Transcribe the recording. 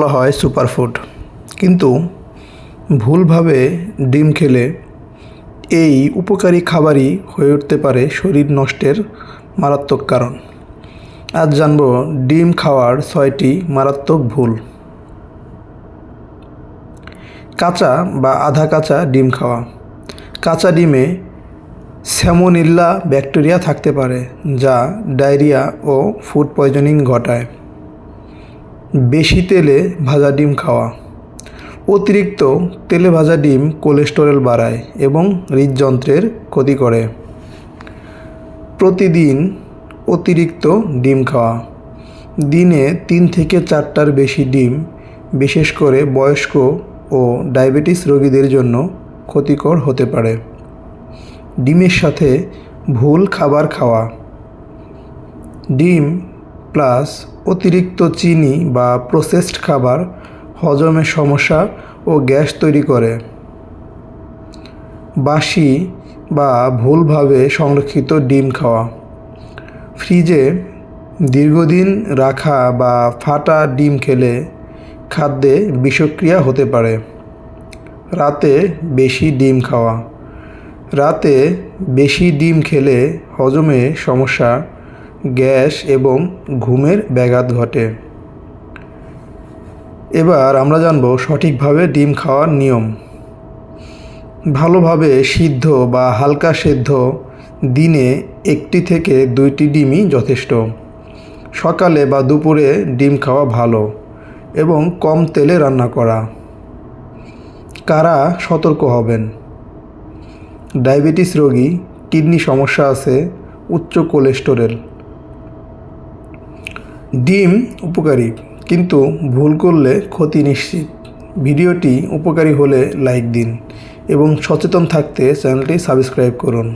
বলা হয় সুপারফুড। কিন্তু ভুলভাবে ডিম খেলে এই উপকারী খাবারই হয়ে উঠতে পারে শরীর নষ্টের মারাত্মক কারণ। আজ জানব ডিম খাওয়ার ছয়টি মারাত্মক ভুল। কাঁচা বা আধা কাঁচা ডিম খাওয়া। কাঁচা ডিমে স্যামোনিল্লা ব্যাকটেরিয়া থাকতে পারে, যা ডায়রিয়া ও ফুড পয়জনিং ঘটায়। বেশি তেলে ভাজা ডিম খাওয়া। অতিরিক্ত তেলে ভাজা ডিম কোলেস্টেরল বাড়ায় এবং হৃদযন্ত্রের ক্ষতি করে। প্রতিদিন অতিরিক্ত ডিম খাওয়া। দিনে তিন থেকে চারটার বেশি ডিম, বিশেষ করে বয়স্ক ও ডায়াবেটিস রোগীদের জন্য ক্ষতিকর হতে পারে। ডিমের সাথে ভুল খাবার খাওয়া। ডিম প্লাস অতিরিক্ত চিনি বা প্রসেসড খাবার হজমের সমস্যা ও গ্যাস তৈরি করে। বাসি বা ভুলভাবে সংরক্ষিত ডিম খাওয়া। ফ্রিজে দীর্ঘদিন রাখা বা ফাটা ডিম খেলে খাদ্যে বিষক্রিয়া হতে পারে। রাতে বেশি ডিম খাওয়া। রাতে বেশি ডিম খেলে হজমে সমস্যা গ্যাস এবং ঘুমের ব্যাঘাত ঘটে। এবার আমরা জানব সঠিকভাবে ডিম খাওয়ার নিয়ম। ভালোভাবে সিদ্ধ বা হালকা সেদ্ধ দিনে একটি থেকে দুইটি ডিমই যথেষ্ট। সকালে বা দুপুরে ডিম খাওয়া ভালো এবং কম তেলে রান্না করা। কারা সতর্ক হবেন? ডায়াবেটিস রোগী, কিডনি সমস্যা আছে, উচ্চ কোলেস্টেরল। ডিম উপকারী, কিন্তু ভুল করলে ক্ষতি নিশ্চিত। ভিডিওটি উপকারী হলে লাইক দিন এবং সচেতন থাকতে চ্যানেলটি সাবস্ক্রাইব করুন।